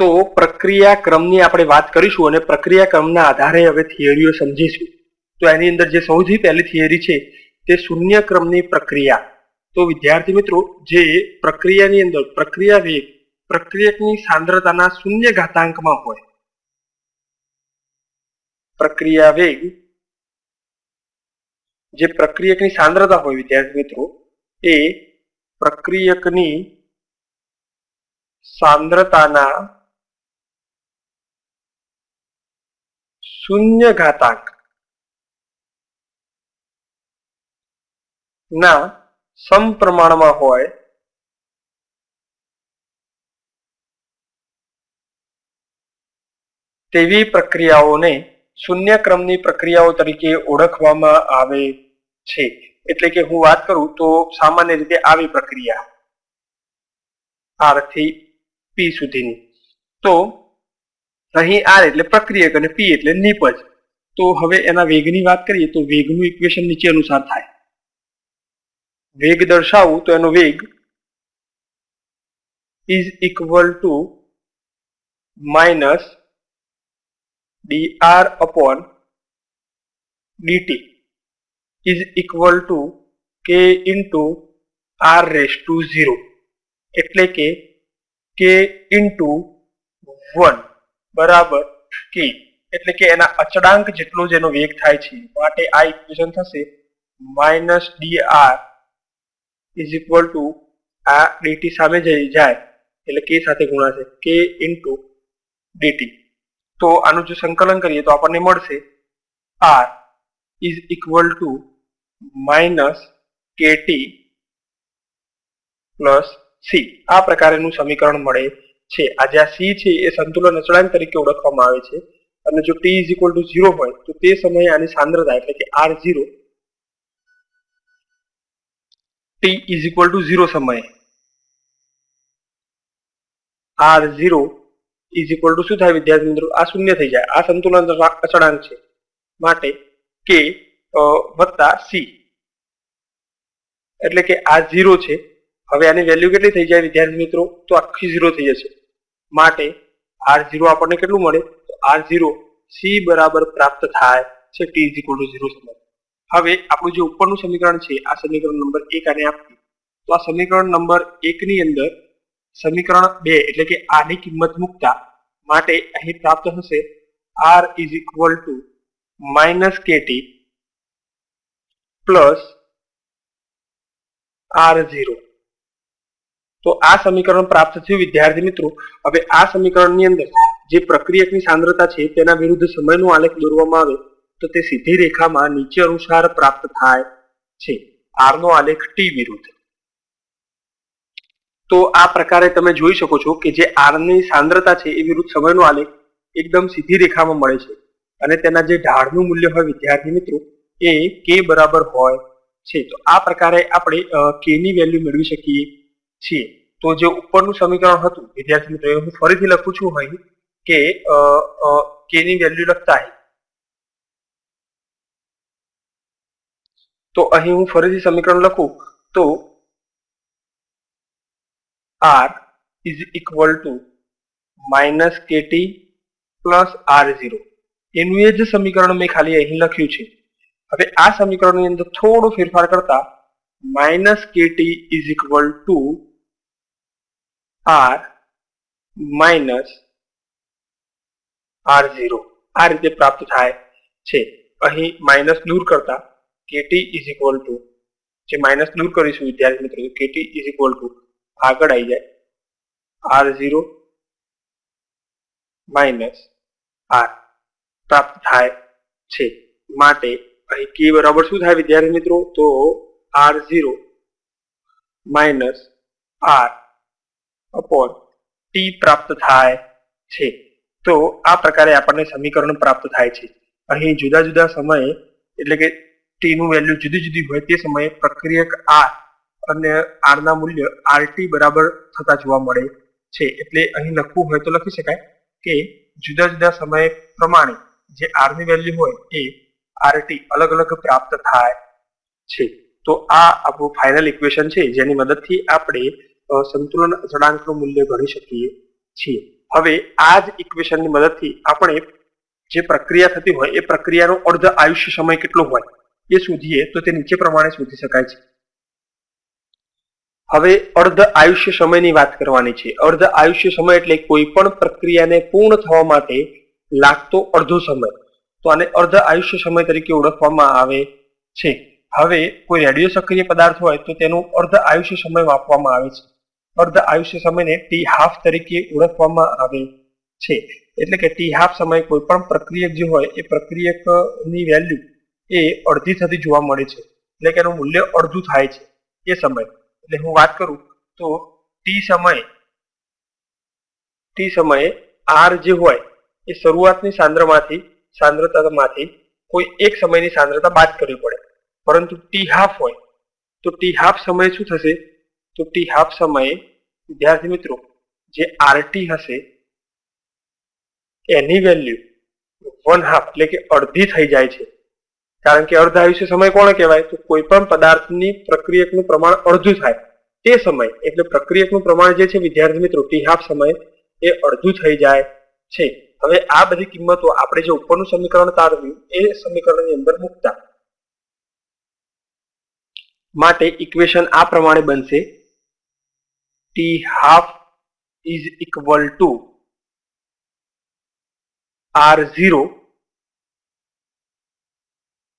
તો પ્રક્રિયા ક્રમની આપણે વાત કરીશું અને પ્રક્રિયા ક્રમના આધારે હવે થિયરીઓ સમજીશું. તો એની અંદર જે સૌથી પહેલી થિયરી છે તે શૂન્ય ક્રમની પ્રક્રિયા. તો વિદ્યાર્થી મિત્રો, જે પ્રક્રિયાની અંદર પ્રક્રિયા વેગ પ્રક્રિયકની સાંદ્રતાના શૂન્ય ઘાતાંકમાં હોય. પ્રક્રિયા વેગ જે પ્રક્રિયકની સાંદ્રતા હોય વિદ્યાર્થી મિત્રો, એ પ્રક્રિયકની સાંદ્રતાના શૂન્ય ઘાતાંક ના સમપ્રમાણમાં હોય તેવી પ્રક્રિયાઓને શૂન્ય ક્રમની પ્રક્રિયાઓ તરીકે ઓળખવામાં આવે છે એટલે કે હું વાત કરું તો સામાન્ય રીતે આવી પ્રક્રિયા આરથી પી સુધીની તો અહીં આર એટલે પ્રક્રિયક અને પી એટલે નિપજ. તો હવે એના વેગની વાત કરીએ તો વેગનું ઇક્વેશન નીચે અનુસાર થાય. વેગ દર્શાવવું તો એનો વેગ is equal to minus D R upon DT is equal to K into R raise to zero એટલે કે કે into 1 બરાબર કે એટલે કે એના અચળાંક જેટલો જેનો વેગ થાય છે, માટે આ ઇક્વેશન થશે minus D R is equal to આ ડીટી સામે જઈ જાય, એટલે કે સાથે ગુણાશે કે ઇન્ટુ ડીટી તો આનું જો સંકલન કરીએ તો આપણને મળશે R is equal to minus KT plus C આ પ્રકારેનું સમીકરણ મળે છે. આ જે આ સી છે એ સંતુલન અચળાંક તરીકે ઓળખવામાં આવે છે. અને જો T is equal to zero હોય, તો તે સમયે આની સાંદ્રતા એટલે કે R zero T is equal to zero સમયે. R zero is equal to શું થાય વિદ્યાર્થી મિત્રો? આ શૂન્ય થઈ જાય. આ સંતુલન અચળાંક છે. માટે કે વત્તા સી એટલે કે આ ઝીરો છે. હવે આની વેલ્યુ કેટલી થઈ જાય વિદ્યાર્થી મિત્રો? તો આખી ઝીરો થઈ જશે. માટે આર ઝીરો આપણને કેટલું મળે? તો આર ઝીરો સી બરાબર પ્રાપ્ત થાય છે ટી ઇઝ ટુ ઝીરો સમય હવે આપણું જે ઉપરનું સમીકરણ છે, આ સમીકરણ નંબર એક આને આપીએ. તો આ સમીકરણ નંબર એક ની અંદર સમીકરણ બે એટલે કે આની કિંમત મૂકતા માટે અહીં પ્રાપ્ત થશે R is equal to minus KT plus R zero તો આ સમીકરણ પ્રાપ્ત થયું, વિદ્યાર્થી મિત્રો. હવે આ સમીકરણની અંદર જે પ્રક્રિયકની સાંદ્રતા છે, તેના વિરુદ્ધ સમયનો આલેખ દોરવામાં આવે, તો તે સીધી રેખામાં નીચે અનુસાર પ્રાપ્ત થાય છે. આર નો આલેખ ટી વિરુદ્ધ. તો આ પ્રકારે તમે જોઈ શકો છો કે જે આરની સાંદ્રતા છે, એ વિરુદ્ધ સમયનો આલેખ એકદમ સીધી રેખામાં મળે છે. અને તેના જે ઢાળનું મૂલ્ય હોય, વિદ્યાર્થી મિત્રો, એ કે બરાબર હોય છે. તો આ પ્રકારે આપણે કે ની વેલ્યુ મેળવી શકીએ. છીએ તો જે ઉપરનું સમીકરણ હતું વિદ્યાર્થી મિત્રો હું ફરીથી લખું છું અહીં કે કે ની વેલ્યુ લખતા તો અહીં હું ફરીથી સમીકરણ લખું, તો r is equal to minus kt plus r0 એનું એ જ સમીકરણ મેં ખાલી અહીં લખ્યું છે. હવે આ સમીકરણની અંદર થોડો ફેરફાર કરતા minus KT is equal to R minus R zero આ રીતે પ્રાપ્ત થાય છે. અહીં માઇનસ દૂર કરતા કેટી ઇઝ ઇક્વલ ટુ જે માઇનસ દૂર કરીશું વિદ્યાર્થી મિત્રો કેટી ઇઝ ઇક્વલ ટુ આગળ આવી જાય. આર ઝીરો માઇનસ આર પ્રાપ્ત થાય છે. માટે અહીં કે બરાબર શું થાય વિદ્યાર્થી મિત્રો? તો R zero minus R upon T પ્રાપ્ત થાય છે. તો આ પ્રકારે આપણને સમીકરણ પ્રાપ્ત થાય છે. અહીં જુદા જુદા સમયે એટલે કે ટી નું વેલ્યુ જુદી જુદી હોય તે સમયે પ્રક્રિયક આર અને આર ના મૂલ્ય આરટી બરાબર થતા જોવા મળે છે. એટલે અહીં લખવું હોય તો લખી શકાય કે જુદા જુદા સમય પ્રમાણે જે આર વેલ્યુ હોય એ આરટી અલગ અલગ પ્રાપ્ત થાય છે. તો આ આપણું ફાઇનલ ઇક્વેશન છે. જેની મદદથી આપણે સંતુલન અચળાંકનું મૂલ્ય ગણી શકીએ છીએ. હવે આ જ ઇક્વેશનની મદદથી આપણે જે પ્રક્રિયા થતી હોય, એ પ્રક્રિયાનો અર્ધ આયુષ્ય સમય કેટલો હોય, એ શોધીએ તો તે નીચે પ્રમાણે શોધી શકાય છે. હવે અર્ધ આયુષ્ય સમયની વાત કરવાની છે. અર્ધ આયુષ્ય સમય એટલે કોઈ પણ પ્રક્રિયાને પૂર્ણ થવા માટે લાગતો અડધો સમય. તો આને અર્ધ આયુષ્ય સમય તરીકે ઓળખવામાં આવે છે. હવે કોઈ રેડિયો સક્રિય પદાર્થ હોય તો તેનો અર્ધ આયુષ્ય સમય માપવામાં આવે છે. અર્ધ આયુષ્ય સમયને ટી હાફ તરીકે ઓળખવામાં આવે છે. એટલે કે ટી હાફ સમય કોઈ પણ પ્રક્રિયક જે હોય, એ પ્રક્રિયકની વેલ્યુ એ અડધી થતી જોવા મળે છે. એટલે કે એનું મૂલ્ય અડધું થાય છે એ સમય. એટલે હું વાત કરું તો ટી સમય ટી સમયે આર જે હોય, એ શરૂઆતની સાંદ્રમાંથી, સાંદ્રતામાંથી કોઈ એક સમયની સાંદ્રતા બાદ કરવી પડે. પરંતુ ટી હાફ હોય, તો ટી હાફ સમયે શું થશે? તો ટી હાફ સમયે, વિદ્યાર્થી મિત્રો, જે આરટી હશે, એની વેલ્યુ વન હાફ એટલે કે અડધી થઈ જાય છે. કારણ કે અર્ધ આયુષ્ય સમય કોણ કહેવાય? તો કોઈ પણ પદાર્થની પ્રક્રિયકનું પ્રમાણ અડધું થાય. તે સમય, એટલે પ્રક્રિયકનું પ્રમાણ જે છે, વિદ્યાર્થી મિત્રો ટી હાફ સમય એ અડધું થઈ જાય છે. હવે આ બધી કિંમતો આપણે જે ઉપરનું સમીકરણ તારવ્યું, એ સમીકરણની અંદર મૂકતા. માટે ઇક્વેશન આ પ્રમાણે બનશે. Is equal to R zero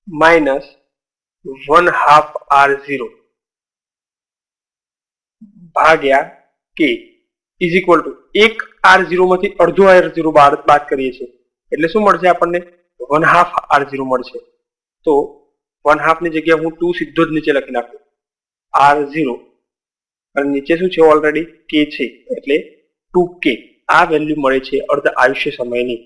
minus one half R zero ભાગ્યા કે ઇઝ ઇક્વલ ટુ. એક આર ઝીરો માંથી અડધો આર ઝીરો બાદ કરીએ છીએ. એટલે શું મળશે આપણને? વન હાફ આર ઝીરો મળશે. તો વન હાફની જગ્યાએ હું ટુ સીધો જ નીચે લખી નાખું. આર ઝીરો અને નીચે શું છે ઓલરેડી કે છે. એટલે ટુ કે આ વેલ્યુ મળે છે અર્ધ આયુષ્ય સમયની.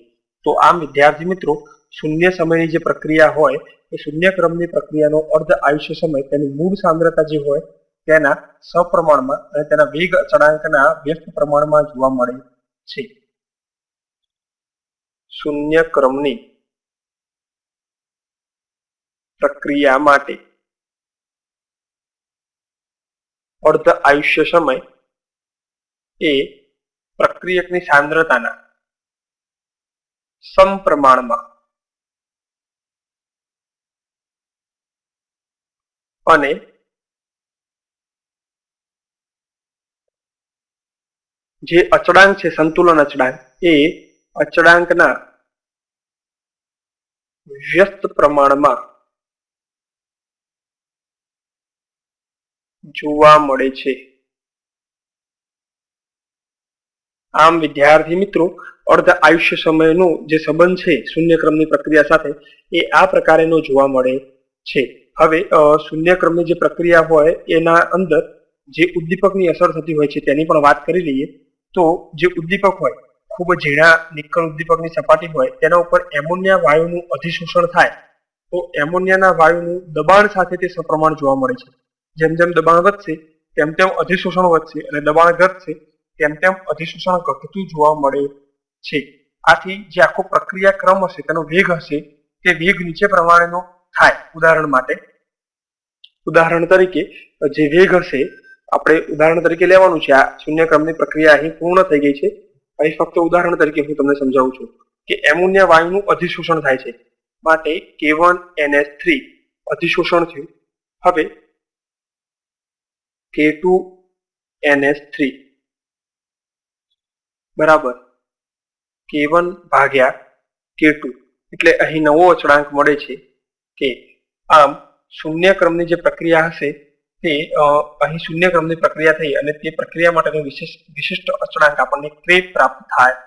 તો આમ વિદ્યાર્થી મિત્રો, શૂન્ય સમયની જે પ્રક્રિયા હોય, એ શૂન્ય ક્રમની પ્રક્રિયાનો અર્ધ આયુષ્ય સમય, તેની મૂળ સાંદ્રતા જે હોય, તેના સપ્રમાણમાં અને તેના વેગ અચળાંકના વ્યસ્ત પ્રમાણમાં જોવા મળે છે. શૂન્ય ક્રમની પ્રક્રિયા માટે અર્ધ આયુષ્ય સમય એ પ્રક્રિયકની સાંદ્રતાના સમપ્રમાણમાં. અને જે અચળાંક છે, સંતુલન અચળાંક, એ અચળાંકના વ્યસ્ત પ્રમાણમાં જોવા મળે છે. આમ વિદ્યાર્થી મિત્રો, અર્ધ આયુષ્ય સમયનો જે સંબંધ છે, શૂન્યક્રમની પ્રક્રિયા સાથે, એ આ પ્રકારેનો જોવા મળે છે. હવે શૂન્યક્રમની જે પ્રક્રિયા હોય, એના અંદર જે ઉદ્દીપકની અસર થતી હોય છે, તેની પણ વાત કરી લઈએ. તો જે ઉદ્દીપક હોય, ખૂબ ઝીણા નિકલ ઉદ્દીપકની સપાટી હોય, તેના ઉપર એમોનિયા વાયુનું અધિશોષણ થાય, તો એમોનિયાના વાયુનું દબાણ સાથે તે સપ્રમાણ જોવા મળે છે. જેમ જેમ દબાણ વધશે, તેમ તેમ અધિશોષણ વધશે અને દબાણ ઘટશે, તેમ તેમ અધિશોષણ ઘટતું જોવા મળે છે. આથી જે આખો પ્રક્રિયા ક્રમ હશે, તેનો વેગ હશે, તે વેગ નીચે પ્રમાણેનો થાય. ઉદાહરણ માટે, ઉદાહરણ તરીકે, જે વેગ હશે, આપણે ઉદાહરણ તરીકે લેવાનું છે. આ શૂન્ય ક્રમની પ્રક્રિયા અહીં પૂર્ણ થઈ ગઈ છે. અહીં ફક્ત ઉદાહરણ તરીકે હું તમને સમજાવું છું કે એમોનિયા વાયુનું અધિશોષણ થાય છે. માટે કે વન એનએસ થ્રી અધિશોષણ થયું. હવે કે ટુ એનએસ થ્રી બરાબર. K1 ભાગ્યા K2 એટલે અહીં નવો અચળાંક મળે છે કે આમ શૂન્ય ક્રમની જે પ્રક્રિયા હશે તે અહીં શૂન્ય ક્રમની પ્રક્રિયા થઈ અને તે પ્રક્રિયા માટેનો વિશેષ વિશિષ્ટ અચળાંક આપણને કે પ્રાપ્ત થાય.